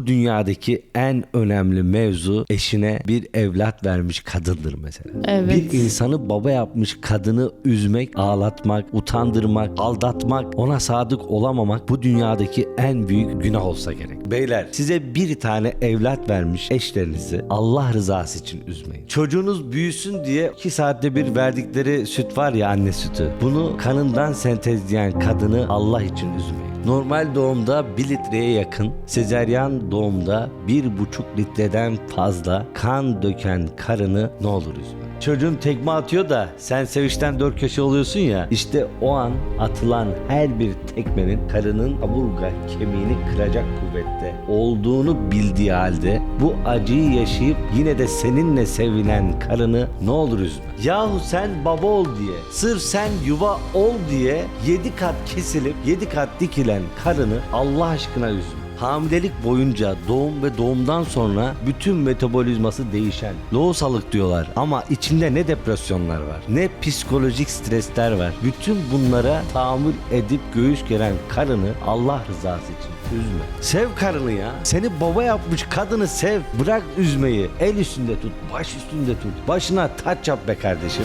bu dünyadaki en önemli mevzu eşine bir evlat vermiş kadındır mesela. Evet. Bir insanı baba yapmış kadını üzmek, ağlatmak, utandırmak, aldatmak, ona sadık olamamak bu dünyadaki en büyük günah olsa gerek. Beyler size bir tane evlat vermiş eşlerinizi Allah rızası için üzmeyin. Çocuğunuz büyüsün diye 2 saatte bir verdikleri süt var ya anne sütü. Bunu kanından sentezleyen kadını Allah için üzmeyin. Normal doğumda 1 litreye yakın, sezeryan doğumda 1,5 litreden fazla kan döken karını ne olur üzme. Çocuğun tekme atıyor da sen sevinçten dört köşe oluyorsun ya işte o an atılan her bir tekmenin karının kaburga kemiğini kıracak kuvvette olduğunu bildiği halde bu acıyı yaşayıp yine de seninle sevinen karını ne olur üzme. Yahu sen baba ol diye sırf sen yuva ol diye yedi kat kesilip yedi kat dikilen karını Allah aşkına üzme. Hamilelik boyunca doğum ve doğumdan sonra bütün metabolizması değişen lohusalık diyorlar ama içinde ne depresyonlar var ne psikolojik stresler var. Bütün bunlara tahammül edip göğüs geren karını Allah rızası için üzme. Sev karını ya. Seni baba yapmış kadını sev. Bırak üzmeyi. El üstünde tut, baş üstünde tut. Başına taç yap be kardeşim.